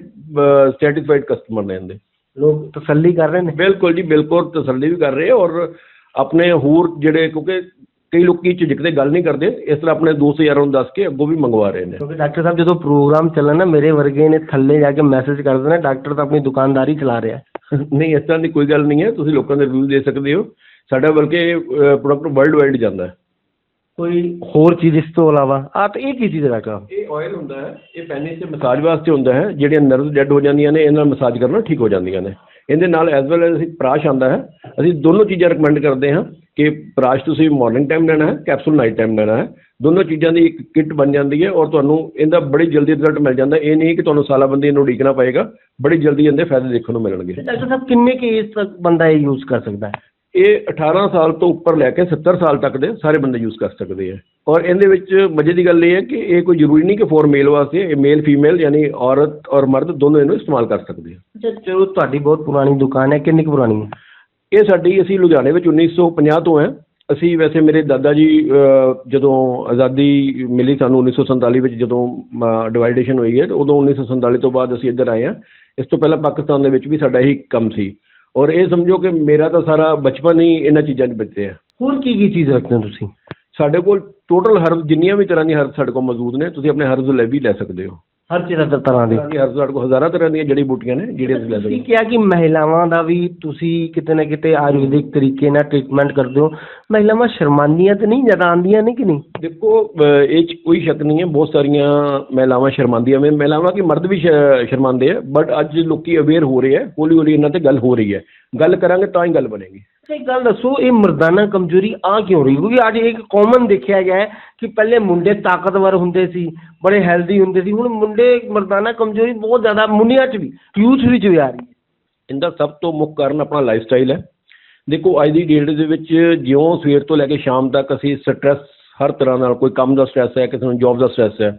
ਸੈਟੀਸਫਾਈਡ ਕਸਟਮਰ ਨੇ ਇਹਦੇ। ਲੋਕ ਤਸੱਲੀ ਕਰ ਰਹੇ ਨੇ? ਬਿਲਕੁਲ ਜੀ ਬਿਲਕੁਲ ਤਸੱਲੀ ਵੀ ਕਰ ਰਹੇ ਔਰ ਆਪਣੇ ਹੋਰ ਜਿਹੜੇ ਕਿਉਂਕਿ ਕਈ ਲੋਕੀ ਝਿਜਕਦੇ ਗੱਲ ਨਹੀਂ ਕਰਦੇ ਇਸ ਤਰ੍ਹਾਂ ਆਪਣੇ ਦੋਸਤ ਯਾਰਾਂ ਨੂੰ ਦੱਸ ਕੇ ਅੱਗੋਂ ਵੀ ਮੰਗਵਾ ਰਹੇ ਨੇ। ਕਿਉਂਕਿ ਡਾਕਟਰ ਸਾਹਿਬ ਜਦੋਂ ਪ੍ਰੋਗਰਾਮ ਚੱਲਣ ਮੇਰੇ ਵਰਗੇ ਨੇ ਥੱਲੇ ਜਾ ਕੇ ਮੈਸੇਜ ਕਰਦੇ ਨੇ ਡਾਕਟਰ ਤਾਂ ਆਪਣੀ ਦੁਕਾਨਦਾਰੀ ਚਲਾ ਰਿਹਾ। ਨਹੀਂ ਇਸ ਤਰ੍ਹਾਂ ਦੀ ਕੋਈ ਗੱਲ ਨਹੀਂ ਹੈ। ਤੁਸੀਂ ਲੋਕਾਂ ਦੇ ਰਿਵਿਊ ਦੇ ਸਕਦੇ ਹੋ। ਸਾਡਾ ਬਲਕਿ ਪ੍ਰੋਡਕਟ ਵਰਲਡ ਵਾਈਡ ਜਾਂਦਾ ਕੋਈ ਹੋਰ ਚੀਜ਼ ਇਸ ਤੋਂ ਇਲਾਵਾ? ਆ ਤਾਂ ਇਹ ਕੀ ਚੀਜ਼ ਹੈ ਡਾਕਟਰ ਇਹ ਆਇਲ ਹੁੰਦਾ ਹੈ। ਇਹ ਪੈਨਿਸ ਤੇ ਮਸਾਜ ਵਾਸਤੇ ਹੁੰਦਾ ਹੈ। ਜਿਹੜੀਆਂ ਨਰਵਸ ਡੈਡ ਹੋ ਜਾਂਦੀਆਂ ਨੇ ਇਹਨਾਂ ਨਾਲ ਮਸਾਜ ਕਰਨਾ ਠੀਕ ਹੋ ਜਾਂਦੀਆਂ ਨੇ। ਇਹਦੇ ਨਾਲ ਐਸ ਵੈਲ ਐਸ ਅਸੀਂ ਪ੍ਰਾਸ਼ ਆਉਂਦਾ ਹੈ। ਅਸੀਂ ਦੋਨੋਂ ਚੀਜ਼ਾਂ ਰეკਮੈਂਡ ਕਰਦੇ ਹਾਂ। ਕਿ ਪ੍ਰਾਸ਼ ਤੁਸੀਂ ਮਾਰਨਿੰਗ ਟਾਈਮ ਲੈਣਾ ਹੈ ਕੈਪਸੂਲ ਨਾਈਟ ਟਾਈਮ ਲੈਣਾ ਹੈ। ਦੋਨੋਂ ਚੀਜ਼ਾਂ ਦੀ ਇੱਕ ਕਿੱਟ ਬਣ ਜਾਂਦੀ ਹੈ ਔਰ ਤੁਹਾਨੂੰ ਇਹਦਾ ਬੜੀ ਜਲਦੀ ਰਿਜ਼ਲਟ ਮਿਲ ਜਾਂਦਾ। ਇਹ ਨਹੀਂ ਕਿ ਤੁਹਾਨੂੰ ਸਾਲਾਬੰਦੀ ਨੂੰ ਉਡੀਕਣਾ ਪਏਗਾ ਬੜੀ ਜਲਦੀ ਇਹਦੇ ਫਾਇਦੇ ਦੇਖਣ ਨੂੰ ਮਿਲਣਗੇ। ਡਾਕਟਰ ਸਾਹਿਬ ਕਿੰਨੇ ਕੀ ਏਜ ਤੱਕ ਬੰਦਾ ਇਹ ਯੂਜ਼ ਕਰ ਸਕਦਾ ਹੈ? ਇਹ 18 ਸਾਲ ਤੋਂ ਉੱਪਰ ਲੈ ਕੇ 70 ਸਾਲ ਤੱਕ ਦੇ ਸਾਰੇ ਬੰਦੇ ਯੂਜ਼ ਕਰ ਸਕਦੇ ਆ ਔਰ ਇਹਦੇ ਵਿੱਚ ਮਜ਼ੇ ਦੀ ਗੱਲ ਇਹ ਹੈ ਕਿ ਇਹ ਕੋਈ ਜ਼ਰੂਰੀ ਨਹੀਂ ਕਿ ਫੋਰ ਮੇਲ ਵਾਸਤੇ ਇਹ ਮੇਲ ਫੀਮੇਲ ਯਾਨੀ ਔਰਤ ਔਰ ਮਰਦ ਦੋਨੋਂ ਇਹਨੂੰ ਇਸਤੇਮਾਲ ਕਰ ਸਕਦੇ ਆ ਚਲੋ ਤੁਹਾਡੀ ਬਹੁਤ ਪੁਰਾਣੀ ਦੁਕਾਨ ਹੈ ਕਿੰਨੀ ਕੁ ਪੁਰਾਣੀ ਹੈ? ਇਹ ਸਾਡੀ ਅਸੀਂ ਲੁਧਿਆਣੇ ਵਿੱਚ 1950 ਤੋਂ ਹੈ। ਅਸੀਂ ਵੈਸੇ ਮੇਰੇ ਦਾਦਾ ਜੀ ਜਦੋਂ ਆਜ਼ਾਦੀ ਮਿਲੀ ਸਾਨੂੰ 1947 ਵਿੱਚ ਜਦੋਂ ਡਿਵਾਈਡੇਸ਼ਨ ਹੋਈ ਹੈ ਤੇ ਉਦੋਂ 1947 ਤੋਂ ਬਾਅਦ ਅਸੀਂ ਇੱਧਰ ਆਏ ਹਾਂ। ਇਸ ਤੋਂ ਪਹਿਲਾਂ ਪਾਕਿਸਤਾਨ ਦੇ ਵਿੱਚ ਵੀ ਸਾਡਾ ਇਹੀ ਕੰਮ ਸੀ। ਔਰ ਇਹ ਸਮਝੋ ਕਿ ਮੇਰਾ ਤਾਂ ਸਾਰਾ ਬਚਪਨ ਹੀ ਇਹਨਾਂ ਚੀਜ਼ਾਂ 'ਚ ਬੀਤਿਆ ਹੋਰ ਕੀ ਕੀ ਚੀਜ਼ ਰੱਖਦੇ ਹੋ ਤੁਸੀਂ? ਸਾਡੇ ਕੋਲ ਟੋਟਲ ਹਰਬ ਜਿੰਨੀਆਂ ਵੀ ਤਰ੍ਹਾਂ ਦੀਆਂ ਹਰਬ ਸਾਡੇ ਕੋਲ ਮੌਜੂਦ ਨੇ ਤੁਸੀਂ ਆਪਣੇ ਹਰਬਸ ਲੈ ਵੀ ਲੈ ਸਕਦੇ ਹੋ। ਹਰ ਚੀਜ਼ ਦਾ ਤਰ੍ਹਾਂ ਦੀ। ਹਰ ਸਾਡੇ ਕੋਲ ਹਜ਼ਾਰਾਂ ਤਰ੍ਹਾਂ ਦੀਆਂ ਜੜੀ ਬੂਟੀਆਂ ਨੇ ਜਿਹੜੀਆਂ ਅਸੀਂ ਲੈ ਸਕਦੇ ਤੁਸੀਂ ਕਿਹਾ ਕਿ ਮਹਿਲਾਵਾਂ ਦਾ ਵੀ ਤੁਸੀਂ ਕਿਤੇ ਨਾ ਕਿਤੇ ਆਯੁਰਵੈਦਿਕ ਤਰੀਕੇ ਨਾਲ ਟ੍ਰੀਟਮੈਂਟ ਕਰਦੇ ਹੋ। ਮਹਿਲਾਵਾਂ ਸ਼ਰਮਾਂਦੀਆਂ ਤੇ ਨਹੀਂ ਜ਼ਿਆਦਾ ਆਉਂਦੀਆਂ ਨੇ ਕਿ ਨਹੀਂ? ਦੇਖੋ ਅਹ ਇਹ 'ਚ ਕੋਈ ਸ਼ੱਕ ਨਹੀਂ ਹੈ ਬਹੁਤ ਸਾਰੀਆਂ ਮਹਿਲਾਵਾਂ ਸ਼ਰਮਾਂਦੀਆਂ ਨੇ। ਮਹਿਲਾਵਾਂ ਕੀ ਮਰਦ ਵੀ ਸ਼- ਸ਼ਰਮਾਂਦੇ ਆ ਬਟ ਅੱਜ ਲੋਕੀ ਅਵੇਅਰ ਹੋ ਰਹੇ ਆ ਹੌਲੀ ਹੌਲੀ ਇਹਨਾਂ ਤੇ ਗੱਲ ਹੋ ਰਹੀ ਹੈ। ਗੱਲ ਕਰਾਂਗੇ ਤਾਂ ਹੀ ਗੱਲ ਬਣੇਗੀ। ਇੱਕ ਗੱਲ ਦੱਸੋ, ਇਹ ਮਰਦਾਨਾ ਕਮਜ਼ੋਰੀ ਆ ਕਿਉਂ ਰਹੀ? ਕਿਉਂਕਿ ਅੱਜ ਇੱਕ ਕਾਮਨ ਦੇਖਿਆ ਗਿਆ ਕਿ ਪਹਿਲੇ ਮੁੰਡੇ ਤਾਕਤਵਰ ਹੁੰਦੇ ਸੀ, ਬੜੇ ਹੈਲਦੀ ਹੁੰਦੇ ਸੀ, ਹੁਣ ਮੁੰਡੇ ਮਰਦਾਨਾ ਕਮਜ਼ੋਰੀ ਬਹੁਤ ਜ਼ਿਆਦਾ ਮੁੰਡਿਆਂ 'ਚ ਵੀ ਯੂਥ ਵਿੱਚ ਵੀ ਆ ਰਹੀ ਹੈ। ਇਹਦਾ ਸਭ ਤੋਂ ਮੁੱਖ ਕਾਰਨ ਆਪਣਾ ਲਾਈਫ ਸਟਾਈਲ ਹੈ। ਦੇਖੋ, ਅੱਜ ਦੀ ਡੇਟ ਦੇ ਵਿੱਚ ਜਿਉਂ ਸਵੇਰ ਤੋਂ ਲੈ ਕੇ ਸ਼ਾਮ ਤੱਕ ਅਸੀਂ ਸਟ੍ਰੈਸ ਹਰ ਤਰ੍ਹਾਂ ਨਾਲ, ਕੋਈ ਕੰਮ ਦਾ ਸਟ੍ਰੈਸ ਹੈ, ਕਿਸੇ ਨੂੰ ਜੋਬ ਦਾ ਸਟ੍ਰੈਸ ਹੈ।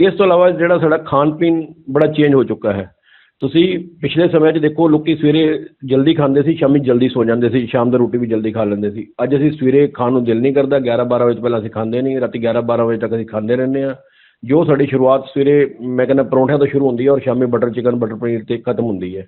ਇਸ ਤੋਂ ਇਲਾਵਾ ਜਿਹੜਾ ਸਾਡਾ ਖਾਣ ਪੀਣ ਬੜਾ ਚੇਂਜ ਹੋ ਚੁੱਕਾ ਹੈ। ਤੁਸੀਂ ਪਿਛਲੇ ਸਮੇਂ 'ਚ ਦੇਖੋ, ਲੋਕ ਸਵੇਰੇ ਜਲਦੀ ਖਾਂਦੇ ਸੀ, ਸ਼ਾਮੀ ਜਲਦੀ ਸੌ ਜਾਂਦੇ ਸੀ, ਸ਼ਾਮ ਦਾ ਰੋਟੀ ਵੀ ਜਲਦੀ ਖਾ ਲੈਂਦੇ ਸੀ। ਅੱਜ ਅਸੀਂ ਸਵੇਰੇ ਖਾਣ ਨੂੰ ਦਿਲ ਨਹੀਂ ਕਰਦਾ 11 12 ਵਜੇ ਤੋਂ ਪਹਿਲਾਂ ਅਸੀਂ ਖਾਂਦੇ ਨਹੀਂ, ਰਾਤੀ 11 12 ਵਜੇ ਤੱਕ ਅਸੀਂ ਖਾਂਦੇ ਰਹਿੰਦੇ ਹਾਂ। ਜੋ ਸਾਡੀ ਸ਼ੁਰੂਆਤ ਸਵੇਰੇ, ਮੈਂ ਕਹਿੰਦਾ ਪਰੌਂਠਿਆਂ ਤੋਂ ਸ਼ੁਰੂ ਹੁੰਦੀ ਹੈ ਔਰ ਸ਼ਾਮੀ ਬਟਰ ਚਿਕਨ, ਬਟਰ ਪਨੀਰ ਤੇ ਖਤਮ ਹੁੰਦੀ ਹੈ।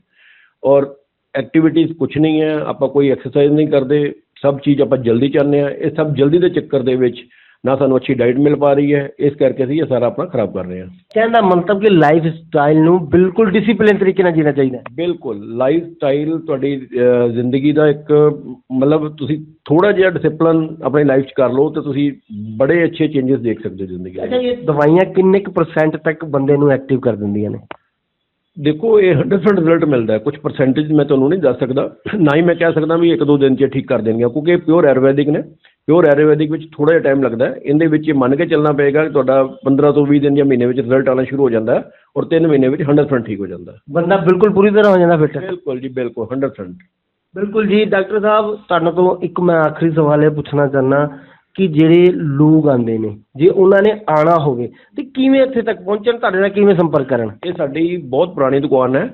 ਔਰ ਐਕਟੀਵਿਟੀਜ਼ ਕੁਛ ਨਹੀਂ ਹੈ, ਆਪਾਂ ਕੋਈ ਐਕਸਰਸਾਈਜ਼ ਨਹੀਂ ਕਰਦੇ, ਸਭ ਚੀਜ਼ ਆਪਾਂ ਜਲਦੀ ਚਾਹੁੰਦੇ ਹਾਂ। ਇਹ ਸਭ ਜਲਦੀ ਦੇ ਚੱਕਰ ਦੇ ਵਿੱਚ ਨਾ ਸਾਨੂੰ ਅੱਛੀ ਡਾਈਟ ਮਿਲ ਪਾ ਰਹੀ ਹੈ ਇਸ ਕਰਕੇ ਅਸੀਂ ਇਹ ਸਾਰਾ ਆਪਣਾ ਖਰਾਬ ਕਰ ਰਹੇ ਹਾਂ। ਕਹਿਣ ਦਾ ਮਤਲਬ ਕਿ ਲਾਈਫ ਸਟਾਈਲ ਨੂੰ ਬਿਲਕੁਲ ਡਿਸਪਲਿਨ ਤਰੀਕੇ ਨਾਲ ਜੀਣਾ ਚਾਹੀਦਾ ਬਿਲਕੁਲ ਲਾਈਫ ਸਟਾਈਲ ਤੁਹਾਡੀ ਅਹ, ਜ਼ਿੰਦਗੀ ਦਾ ਇੱਕ ਮਤਲਬ ਤੁਸੀਂ ਥੋੜਾ ਜਿਹਾ ਡਿਸਪਲਿਨ ਆਪਣੀ ਲਾਈਫ 'ਚ ਕਰ ਲਓ ਤਾਂ ਤੁਸੀਂ ਬੜੇ ਅੱਛੇ ਚੇਂਜਸ ਦੇਖ ਸਕਦੇ ਹੋ ਜ਼ਿੰਦਗੀ ਅੱਛਾ ਦੇ ਇਹ ਦਵਾਈਆਂ ਕਿੰਨੇ ਕੁ ਪਰਸੈਂਟ ਤੱਕ ਬੰਦੇ ਨੂੰ ਐਕਟਿਵ ਕਰ ਦਿੰਦੀਆਂ ਨੇ? ਦੇਖੋ ਇਹ 100% ਰਿਜ਼ਲਟ ਮਿਲਦਾ ਕੁਝ ਪਰਸੈਂਟੇਜ ਮੈਂ ਤੁਹਾਨੂੰ ਨਹੀਂ ਦੱਸ ਸਕਦਾ। ਨਾ ਹੀ ਮੈਂ ਕਹਿ ਸਕਦਾ ਵੀ ਇੱਕ ਦੋ ਦਿਨ 'ਚ ਠੀਕ ਕਰ ਦੇਣਗੇ ਕਿਉਂਕਿ ਇਹ ਪਿਓਰ ਆਯੁਰਵੈਦਿਕ ਨੇ। ਪਿਓਰ ਆਯੁਰਵੈਦਿਕ ਵਿੱਚ ਥੋੜਾ ਜਿਹਾ ਟਾਈਮ ਲੱਗਦਾ ਇਹਦੇ ਵਿੱਚ ਇਹ ਮੰਨ ਕੇ ਚੱਲਣਾ ਪਏਗਾ ਕਿ ਤੁਹਾਡਾ 15 ਤੋਂ 20 ਦਿਨ ਜਾਂ ਮਹੀਨੇ ਵਿੱਚ ਰਿਜ਼ਲਟ ਆਉਣਾ ਸ਼ੁਰੂ ਹੋ ਜਾਂਦਾ ਔਰ 3 ਮਹੀਨੇ ਵਿੱਚ 100% ਠੀਕ ਹੋ ਜਾਂਦਾ ਬੰਦਾ ਬਿਲਕੁਲ ਪੂਰੀ ਤਰ੍ਹਾਂ ਹੋ ਜਾਂਦਾ ਫਿੱਟ ਬਿਲਕੁਲ ਜੀ ਬਿਲਕੁਲ 100% ਬਿਲਕੁਲ ਜੀ ਡਾਕਟਰ ਸਾਹਿਬ ਤੁਹਾਨੂੰ ਤੋਂ ਇੱਕ ਮੈਂ ਆਖਰੀ ਸਵਾਲ ਇਹ ਪੁੱਛਣਾ ਚਾਹੁੰਦਾ। ਕਿ ਜਿਹੜੇ ਲੋਕ ਆਉਂਦੇ ਨੇ, ਜੇ ਉਹਨਾਂ ਨੇ ਆਉਣਾ ਹੋਵੇ, ਤੇ ਕਿਵੇਂ ਇੱਥੇ ਤੱਕ ਪਹੁੰਚਣ, ਤੁਹਾਡੇ ਨਾਲ ਕਿਵੇਂ ਸੰਪਰਕ ਕਰਨ? ਇਹ ਸਾਡੀ ਬਹੁਤ ਪੁਰਾਣੀ ਦੁਕਾਨ ਹੈ,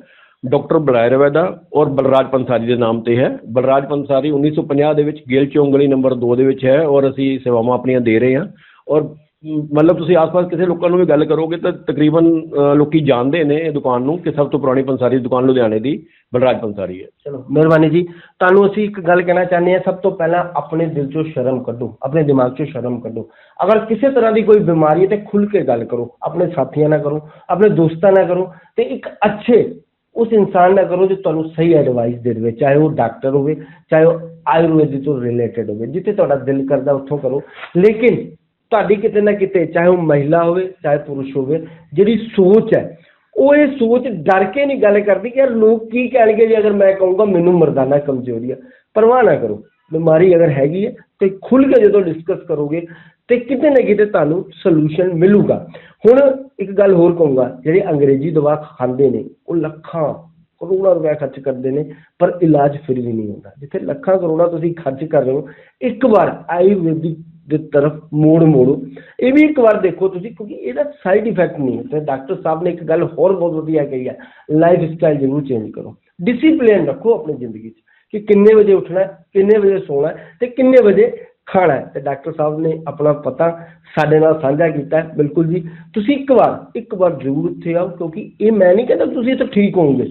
ਡਾਕਟਰ ਬਲਰਾਜ ਵੈਦਾ ਔਰ ਬਲਰਾਜ ਪੰਸਾਰੀ ਦੇ ਨਾਮ ਤੇ ਹੈ। ਬਲਰਾਜ ਪੰਸਾਰੀ 1950 ਦੇ ਵਿੱਚ ਗਿੱਲ ਚੌਂਗਲੀ ਨੰਬਰ 2 ਦੇ ਵਿੱਚ ਹੈ ਔਰ ਅਸੀਂ ਸੇਵਾਵਾਂ ਆਪਣੀਆਂ ਦੇ ਰਹੇ ਹਾਂ ਔਰ ਮਤਲਬ ਤੁਸੀਂ ਆਸ-ਪਾਸ ਕਿਸੇ ਲੋਕਾਂ ਨੂੰ ਵੀ ਗੱਲ ਕਰੋਗੇ ਤਾਂ ਤਕਰੀਬਨ ਅ, ਲੋਕੀ ਜਾਣਦੇ ਨੇ ਇਹ ਦੁਕਾਨ ਨੂੰ ਕਿ ਸਭ ਤੋਂ ਪੁਰਾਣੀ ਪੰਸਾਰੀ ਦੁਕਾਨ ਲੁਧਿਆਣੇ ਦੀ ਬਲਰਾਜ ਪੰਸਾਰੀ ਹੈ। ਚਲੋ ਮਿਹਰਬਾਨੀ ਜੀ। ਤੁਹਾਨੂੰ ਅਸੀਂ ਇੱਕ ਗੱਲ ਕਹਿਣਾ ਚਾਹੁੰਦੇ ਹਾਂ ਸਭ ਤੋਂ ਪਹਿਲਾਂ ਆਪਣੇ ਦਿਲ ਚੋਂ ਸ਼ਰਮ ਕੱਢੋ ਆਪਣੇ ਦਿਮਾਗ ਚੋਂ ਸ਼ਰਮ ਕੱਢੋ। ਅਗਰ ਕਿਸੇ ਤਰ੍ਹਾਂ ਦੀ ਕੋਈ ਬਿਮਾਰੀ ਹੈ ਤੇ ਖੁੱਲ ਕੇ ਗੱਲ ਕਰੋ ਆਪਣੇ ਸਾਥੀਆਂ ਨਾਲ ਕਰੋ ਆਪਣੇ ਦੋਸਤਾਂ ਨਾਲ ਕਰੋ ਤੇ ਇੱਕ ਅੱਛੇ ਉਸ ਇਨਸਾਨ ਨਾਲ ਕਰੋ ਜੋ ਤੁਹਾਨੂੰ ਸਹੀ ਐਡਵਾਈਸ ਦੇ ਦੇਵੇ ਚਾਹੇ ਉਹ ਡਾਕਟਰ ਹੋਵੇ ਚਾਹੇ ਉਹ ਆਯੁਰਵੈਦਿਕ ਤੋਂ ਰਿਲੇਟਡ ਹੋਵੇ ਜਿੱਥੇ ਤੁਹਾਡਾ ਦਿਲ ਕਰਦਾ ਉੱਥੋਂ ਕਰੋ। ਲੇਕਿਨ ਤੁਹਾਡੀ ਕਿਤੇ ਨਾ ਕਿਤੇ, ਚਾਹੇ ਉਹ ਮਹਿਲਾ ਹੋਵੇ, ਚਾਹੇ ਪੁਰਸ਼ ਹੋਵੇ, ਜਿਹੜੀ ਸੋਚ ਹੈ, ਉਹ ਇਹ ਸੋਚ ਡਰ ਕੇ ਨਹੀਂ ਗੱਲ ਕਰਦੀ ਕਿ ਯਾਰ ਲੋਕ ਕੀ ਕਹਿਣਗੇ ਜੇ ਅਗਰ ਮੈਂ ਕਹੂੰਗਾ, ਮੈਨੂੰ ਮਰਦਾਨਾ ਕਮਜ਼ੋਰੀ ਆ। ਪਰਵਾਹ ਨਾ ਕਰੋ, ਬਿਮਾਰੀ ਅਗਰ ਹੈਗੀ ਹੈ, ਤੇ ਖੁੱਲ ਕੇ ਜਦੋਂ ਡਿਸਕਸ ਕਰੋਗੇ, ਤੇ ਕਿਤੇ ਨਾ ਕਿਤੇ ਤੁਹਾਨੂੰ ਸੋਲੂਸ਼ਨ ਮਿਲੂਗਾ। ਹੁਣ ਇੱਕ ਗੱਲ ਹੋਰ ਕਹੂੰਗਾ, ਜਿਹੜੇ ਅੰਗਰੇਜ਼ੀ ਦਵਾ ਖਾਂਦੇ ਨੇ, ਉਹ ਲੱਖਾਂ ਕਰੋੜਾਂ ਰੁਪਏ ਖਰਚ ਕਰਦੇ ਨੇ, ਪਰ ਇਲਾਜ ਫਿਰ ਵੀ ਨਹੀਂ ਹੁੰਦਾ। ਜਿੱਥੇ ਲੱਖਾਂ ਕਰੋੜਾਂ ਤੁਸੀਂ ਖਰਚ ਕਰ ਰਹੇ ਹੋ, ਇੱਕ ਵਾਰ ਆਯੁਰਵੈਦਿਕ ਦੇ ਤਰਫ ਮੋੜ ਮੋੜੋ। ਇਹ ਵੀ ਇੱਕ ਵਾਰ ਦੇਖੋ ਤੁਸੀਂ, ਕਿਉਂਕਿ ਇਹਦਾ ਸਾਈਡ ਇਫੈਕਟ ਨਹੀਂ ਹੈ। ਤੇ ਡਾਕਟਰ ਸਾਹਿਬ ਨੇ ਇੱਕ ਗੱਲ ਹੋਰ ਬਹੁਤ ਵਧੀਆ ਕਹੀ ਹੈ ਲਾਈਫ ਸਟਾਈਲ ਜ਼ਰੂਰ ਚੇਂਜ ਕਰੋ। ਡਿਸਪਲਿਨ ਰੱਖੋ ਆਪਣੀ ਜ਼ਿੰਦਗੀ 'ਚ ਕਿ ਕਿੰਨੇ ਵਜੇ ਉੱਠਣਾ ਕਿੰਨੇ ਵਜੇ ਸੌਣਾ ਹੈ ਤੇ ਕਿੰਨੇ ਵਜੇ ਖਾਣਾ ਹੈ। ਤੇ ਡਾਕਟਰ ਸਾਹਿਬ ਨੇ ਆਪਣਾ ਪਤਾ ਸਾਡੇ ਨਾਲ ਸਾਂਝਾ ਕੀਤਾ ਬਿਲਕੁਲ ਜੀ। ਤੁਸੀਂ ਇੱਕ ਵਾਰ ਇੱਕ ਵਾਰ ਜ਼ਰੂਰ ਇੱਥੇ ਆਓ, ਕਿਉਂਕਿ ਇਹ ਮੈਂ ਨਹੀਂ ਕਹਿੰਦਾ ਤੁਸੀਂ ਇੱਥੇ ਠੀਕ ਹੋਵੋਗੇ।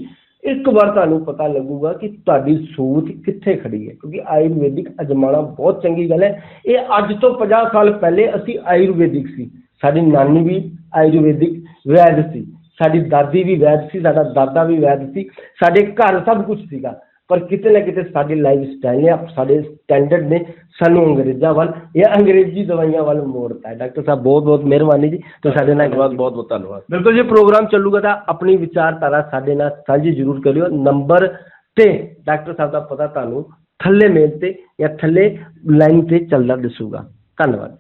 ਇੱਕ ਵਾਰ ਤੁਹਾਨੂੰ ਪਤਾ ਲੱਗੂਗਾ ਕਿ ਤੁਹਾਡੀ ਸੋਚ ਕਿੱਥੇ ਖੜੀ ਹੈ, ਕਿਉਂਕਿ ਆਯੁਰਵੈਦਿਕ ਅਜਮਾਣਾ ਬਹੁਤ ਚੰਗੀ ਗੱਲ ਹੈ। ਇਹ ਅੱਜ ਤੋਂ 50 ਸਾਲ ਪਹਿਲੇ ਅਸੀਂ ਆਯੁਰਵੈਦਿਕ ਸੀ। ਸਾਡੀ ਨਾਨੀ ਵੀ ਆਯੁਰਵੈਦਿਕ ਵੈਦ ਸੀ। ਸਾਡੀ ਦਾਦੀ ਵੀ ਵੈਦ ਸੀ, ਸਾਡਾ ਦਾਦਾ ਵੀ ਵੈਦ ਸੀ। ਸਾਡੇ ਘਰ ਸਭ ਕੁਝ ਸੀਗਾ। ਪਰ ਕਿਤੇ ਨਾ ਕਿਤੇ ਸਾਡੀ ਲਾਈਫ ਸਟਾਈਲ ਨੇ ਸਾਡੇ ਸਟੈਂਡਰਡ ਨੇ ਸਾਨੂੰ ਅੰਗਰੇਜ਼ਾਂ ਵੱਲ ਜਾਂ ਅੰਗਰੇਜ਼ੀ ਦਵਾਈਆਂ ਵੱਲ ਮੋੜਤਾ ਹੈ। ਡਾਕਟਰ ਸਾਹਿਬ ਬਹੁਤ ਬਹੁਤ ਮਿਹਰਬਾਨੀ ਜੀ। ਤੇ ਸਾਡੇ ਨਾਲ ਧੰਨਵਾਦ ਬਹੁਤ ਬਹੁਤ ਧੰਨਵਾਦ। ਬਿਲਕੁਲ ਜੀ ਪ੍ਰੋਗਰਾਮ ਚੱਲੂਗਾ ਤਾਂ ਆਪਣੀ ਵਿਚਾਰਧਾਰਾ ਸਾਡੇ ਨਾਲ ਸਾਂਝੀ ਜ਼ਰੂਰ ਕਰਿਓ। ਨੰਬਰ ਤੇ ਡਾਕਟਰ ਸਾਹਿਬ ਦਾ ਪਤਾ ਤੁਹਾਨੂੰ ਥੱਲੇ ਮੇਲ ਤੇ ਜਾਂ ਥੱਲੇ ਲਾਈਨ ਤੇ ਚੱਲਦਾ ਦਿਸੂਗਾ। ਧੰਨਵਾਦ।